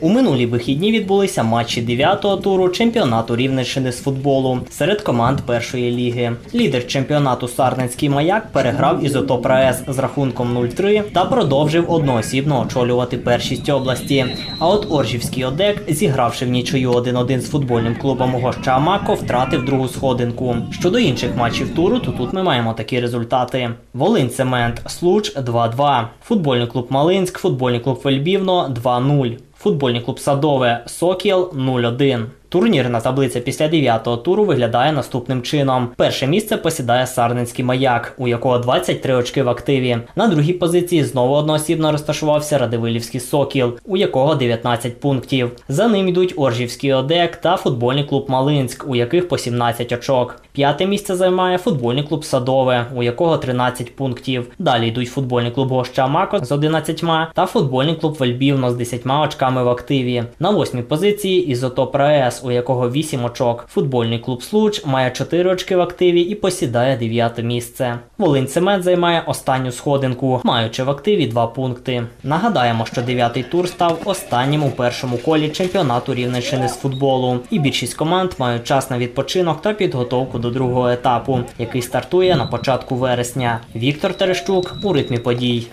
У минулі вихідні відбулися матчі 9-го туру чемпіонату Рівненщини з футболу серед команд першої ліги. Лідер чемпіонату Сарненський маяк переграв Ізотоп РаЕС з рахунком 0-3 та продовжив одноосібно очолювати першість області. А от Оржівський ОДЕК, зігравши в нічию 1-1 з футбольним клубом Гоща Амако, втратив другу сходинку. Щодо інших матчів туру, то тут ми маємо такі результати: Волинь Цемент, Случ 2-2, футбольний клуб Малинськ, футбольний клуб Вельбівно 2-0. Футбольний клуб Садове Сокіл 0-1. Турнірна таблиця після 9-го туру виглядає наступним чином. Перше місце посідає Сарненський маяк, у якого 23 очки в активі. На другій позиції знову одноосібно розташувався Радивилівський Сокіл, у якого 19 пунктів. За ним йдуть Оржівський Одек та футбольний клуб Малинськ, у яких по 17 очок. П'яте місце займає футбольний клуб Садове, у якого 13 пунктів. Далі йдуть футбольний клуб Гоща Мако з 11 та футбольний клуб Вельбівно з 10 очками в активі. На восьмій позиції Ізотоп РаЕС, у якого 8 очок. Футбольний клуб Случ має 4 очки в активі і посідає 9 місце. Волинь Цемент займає останню сходинку, маючи в активі 2 пункти. Нагадаємо, що 9-й тур став останнім у першому колі чемпіонату Рівненщини з футболу. І більшість команд мають час на відпочинок та підготовку до другого етапу, який стартує на початку вересня. Віктор Терещук у ритмі подій.